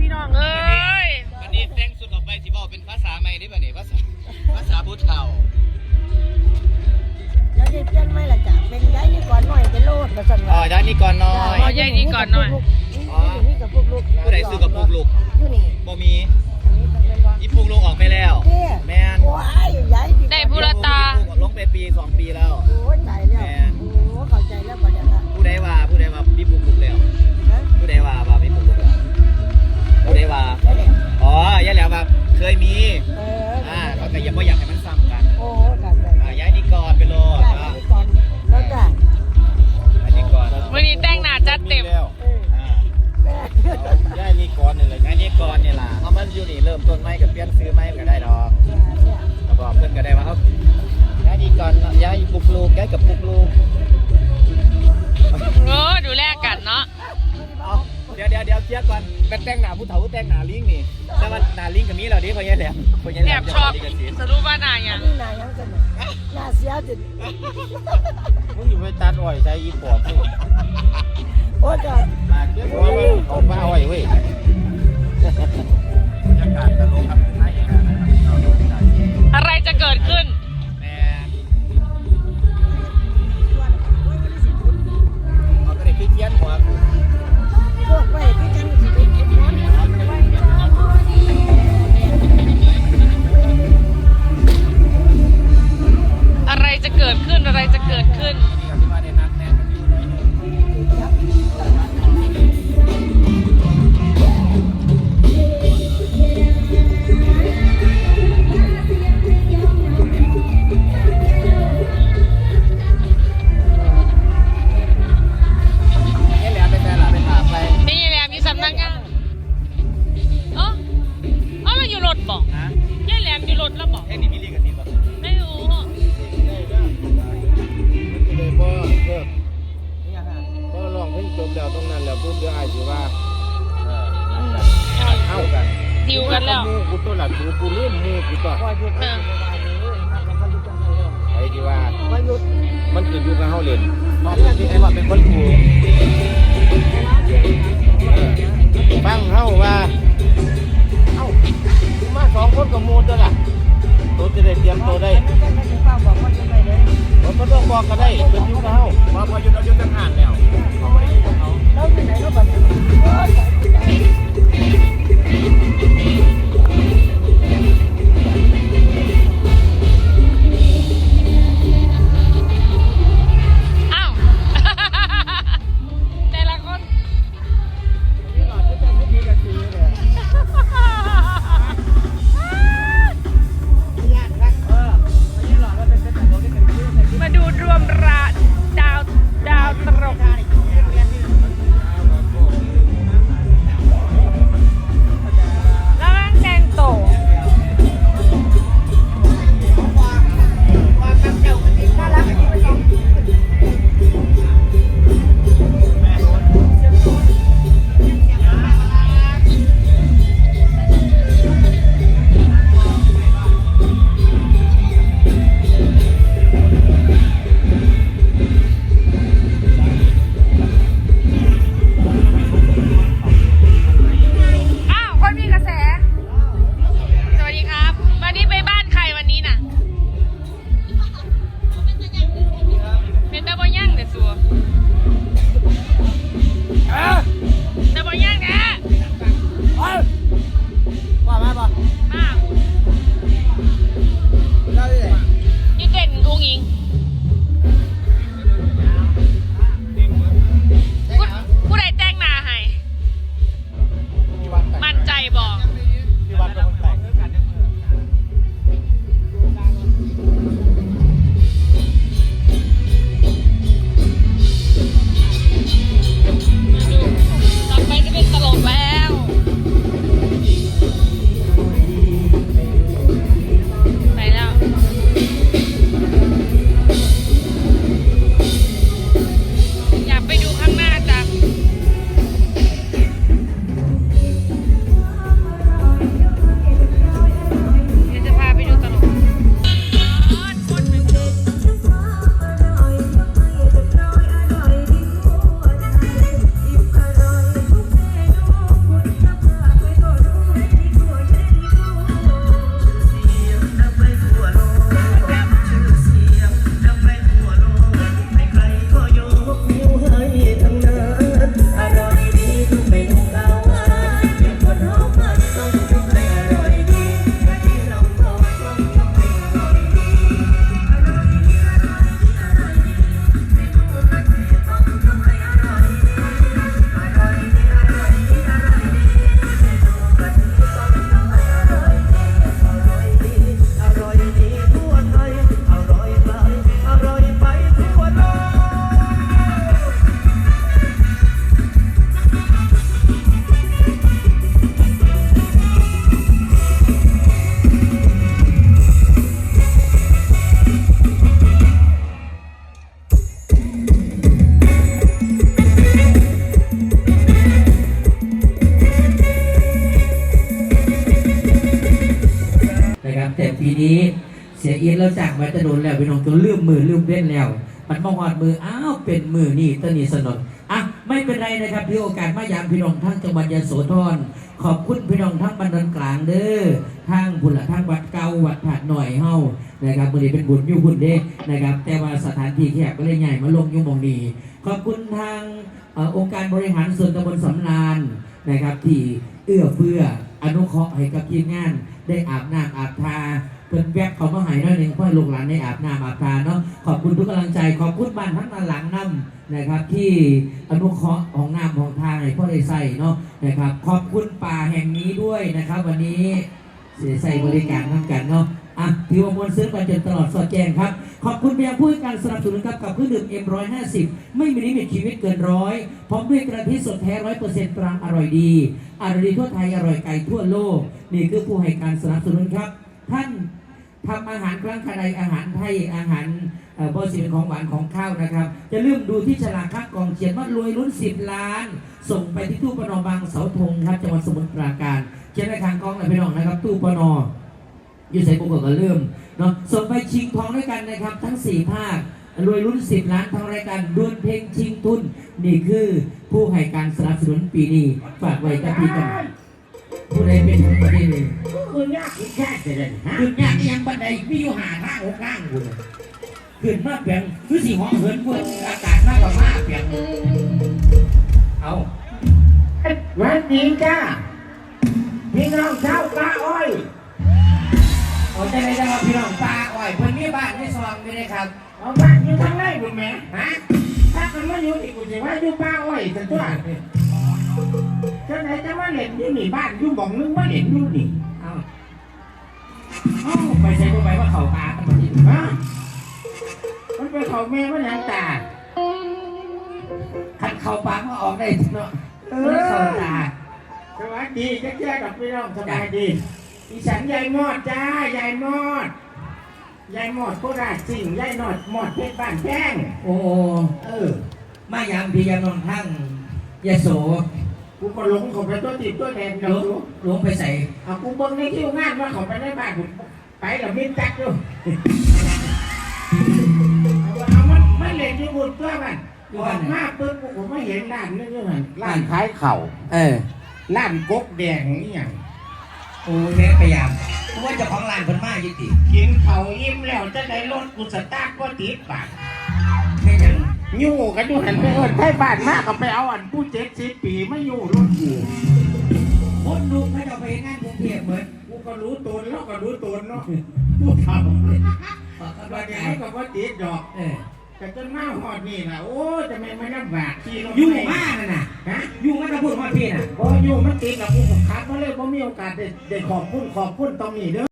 พี่น้องเอ้ยวันนี้แต่งสุดออกไปที่บอกเป็นภาษาใหม่นี่ป่ะเนี่ภาษาภาษาพุทธเฒ่าแล้วจะเปลี่ยนไหมล่ะจ๊ะเป็นย้ายนี่ก่อนหน่อยเป็นโลดมาสั่นอ๋อย้ายนี่ก่อนหน่อย อ๋อย้ายนี่ก่อนหน่อย อ๋อ นี่กัพวกลูก ผู้ใดสื่อกับ ปุกลูกแกกับปุกลูกเออดูแลกันเนาะเดี๋ยวเดี๋ยวเดี๋ยวเคลียร์ก่อนแต่แต่งหน้าผู้เฒ่าแต่งหน้าลิงนี่ แต่ว่าหน้าลิงกับมีเราดิานยันแหลมเขานยันแหแอลมบชอบจะสรุปว่านายังนี่นายังจะหน้าเสียจิตมึงอยู่ไปตัดอ้อยใช้ยี่ปอบมึงโอ้ยก็มาเก็บอ้อยไว้เอาป้าอ้อยเว้ยอะไรจะเกิดขึ้น ล่หัวยุดไม่ไลุ่จังอ้ที่ว่ามันคืออยู่กัเฮาเล่นเาที่ไอ้ว่าเป็นคนกูเออฟังเฮาว่าเอ้ากูมาสองคนกับมูตัวล่ะตัวจะได้เตรียมตัวได้ผมก็ต้องบอกก็ได้เป็นอยู่กับเฮามาพอหยุด แต่ปีนี้เสียเอียนแล้วจากไว้จะโดนแล้วพี่น้องจนลืมมือลืมเล่นแล้ว มันมาหอดมืออ้าวเป็นมือนี่ตนีสนนอะไม่เป็นไรนะครับที่โอกาสมายามพี่น้องทั้งจังหวัดยโสธรขอบคุณพี่น้องทั้งบรรดากลางเด้อทางบุญละทางวัดเก่าวัดผาดหน่อยเฮานะครับมือนี้เป็นบุญอยุ่บุญเด้นะครับ แต่ว่าสถานที่แคบก็เลยใหญ่มาลงยุ่มองนี้ขอบคุณทางเอ่อองค์การบริหารส่วนตำบลสำนานนะครับที่เอื้อเฟื้ออนุเคราะห์ให้กับทีมงาน ได้อาบน้ำอาบทาเพิ่นแวบเขามาหายน้อยหนึ่งเพื่อลูกหลานได้อาบน้ำอาบทาเนาะขอบคุณทุกกำลังใจขอบคุณบ้านทั้งด้านหลังน้ำนะครับ ที่อนุเคราะห์ของน้ำของทางให้พ่อได้ใส่เนาะนะครับ ขอบคุณป่าแห่งนี้ด้วยนะครับ วันนี้เสียใส่บริการทั้งกันเนาะ อะถือว่ามวลซื้อมาจนตลอดสอดแจงครับ ขอบคุณเพียงผู้ให้การสนับสนุนครับกับเครื่องดื่ม M150 ไม่มีลิมิตชีวิตเกินร้อยพร้อมด้วยกระทิสดแท้ร้อยเปอร์เซ็นต์ตรังอร่อยดี อร่อยดีทั่วไทยอร่อยไกลทั่วโลก นี่คือผู้ให้การสนับสนุนครับ ท่านทำอาหารครั้งคใดอาหารไทยอาหารเอ่อบริษัทของหวานของข้าวนะครับ จะลืมดูที่ฉลากคัดกองเขียนว่ารวยลุ้น 10 ล้าน ส่งไปที่ตู้ปนอบางเสาธงครับจังหวัดสมุทรปราการเขียนในทางกองเลยพี่น้องนะครับ ตู้ปนอ ยู่ใส่ปุ๊กก็เริ่มเนาะส่งไปชิงทองด้วยกันนะครับ ทั้ง 4 ภาครวยลุ้น10 ล้านทางรายการดวลเพลงชิงทุน นี่คือผู้ให้การสนับสนุนปีนี้ฝากไว้กับพี่กันผู้ใดเป็นประเด็นเลยคือยากอีกแค่จะได้ฮะขึ้นยากยังบันไดมีอยู่หาทางหกทางคุณขึ้นมาเปลี่ยนคือสีห้องเหินเพื่อนอากาศมากกว่ามาเปลี่ยนเอาวันดีจ้าพี่น้องชาวกาอ้อย เอาใจเลยนะครับพี่น้องปลาอ้อยเพิ่นมีบ้านในซองไม่ได้ครับเอาบ้านอยู่ทางไหนบุญแม่ฮะถ้ากันมาอยู่ที่กูจะว่าอยู่ป้าอ้อยแต่ตัวจะไหนจะมาเล่นอยู่นี่บ้านอยู่บ่องนึงมาเล่นอยู่นี่เอาเอาไปใช้พวกไปว่าเขาปลากันหมดที่ฮะมันเป็นเขาแม่มันยังตาคันเขาปลาก็ออกได้เนาะเอเออเขาอตาสวัสดีแจ๊กๆกับพี่น้องสบายดี อีฉันยายมอดจ้ายายมอดยายมอดโคราชสิ่งยายนอดมอดเพชรบ้านแจ้งโอ้เออ มายามพี่ยามนองทั้งยะโสกูก็หลงเขาไปตัวติดตัวแทนหลเดี๋ยววงดูหลวงไปใส่เอากูเบิ่งในคิวงานว่าเขาไปในบ้านผมไปกับมินจักอยู่เอามันมันเล่นที่บุญตัวมันออกมาปุ๊บกูก็ไม่เห็นร้านนึงอยู่หันร้านขายเข่าวเออ ร้านกบแดงนี่อย่าง โอ้แม่พยายามเพราะว่าเจ้าของร้านเพิ่นมาอยู่ติกินเขาวอิ่มแล้วจะได้รถกูสตาร์ทก็ติดบาทแม่ยังอยู่กันอยู่หันไปเอิญไทยบ้านมากก็ไปเอาอันผู้เจ็ดสิบปีไม่อยู่รถกูคนดูให้เราไปงานกรุงเทพเหมือนกูก็รู้ตนแล้วก็รู้ตนเนาะผู้ทำขอกำบาลัดงนี้ใจก็ว่าติดดอก เออ แต่จนมาหอดนี่นะโอ้จะไม่ไม่ลำบากขี่รถอยู่ไม่มาน่ะน่ะฮะอยู่มาจะพูดว่าพี่น่ะ พออยู่มันติดกับกูผมคัดมาเลยผมมีโอกาสได้ได้ขอบคุณขอบคุณตรงนี้เด้อ